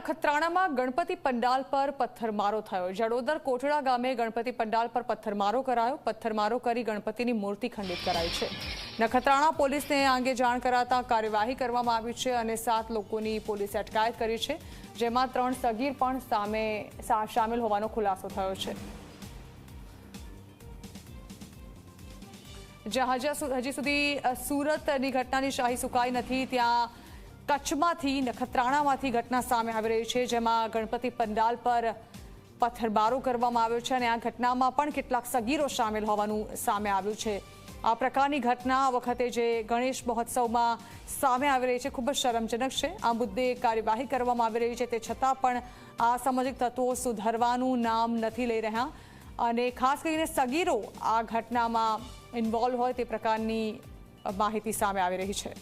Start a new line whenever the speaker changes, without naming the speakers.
નખત્રાણામાં ગણપતિ પંડાલ પર પથ્થરમારો થયો. જડોદર કોટડા ગામે ગણપતિ પંડાલ પર પથ્થરમારો કરાયો. પથ્થરમારો કરી ગણપતિની મૂર્તિ ખંડિત કરાઈ છે. નખત્રાણા પોલીસને અંગે જાણ કરાતા કાર્યવાહી કરવામાં આવી છે અને સાત લોકોની પોલીસે અટકાયત કરી છે, જેમાં ત્રણ સગીર પણ સામે સામેલ હોવાનો ખુલાસો થયો છે. જ્યાં હજી સુધી સુરતની ઘટનાની શાહી સુકાઈ નથી, ત્યાં કચ્છમાંથી, નખત્રાણામાંથી ઘટના સામે આવી રહી છે, જેમાં ગણપતિ પંડાલ પર પથ્થરબારો કરવામાં આવ્યો છે અને આ ઘટનામાં પણ કેટલાક સગીરો સામેલ હોવાનું સામે આવ્યું છે. આ પ્રકારની ઘટના વખતે જે ગણેશ મહોત્સવમાં સામે આવી રહી છે, ખૂબ જ શરમજનક છે. આ મુદ્દે કાર્યવાહી કરવામાં આવી રહી છે, તે છતાં પણ આ સામાજિક તત્વો સુધરવાનું નામ નથી લઈ રહ્યા. અને ખાસ કરીને સગીરો આ ઘટનામાં ઇન્વોલ્વ હોય તે પ્રકારની માહિતી સામે આવી રહી છે.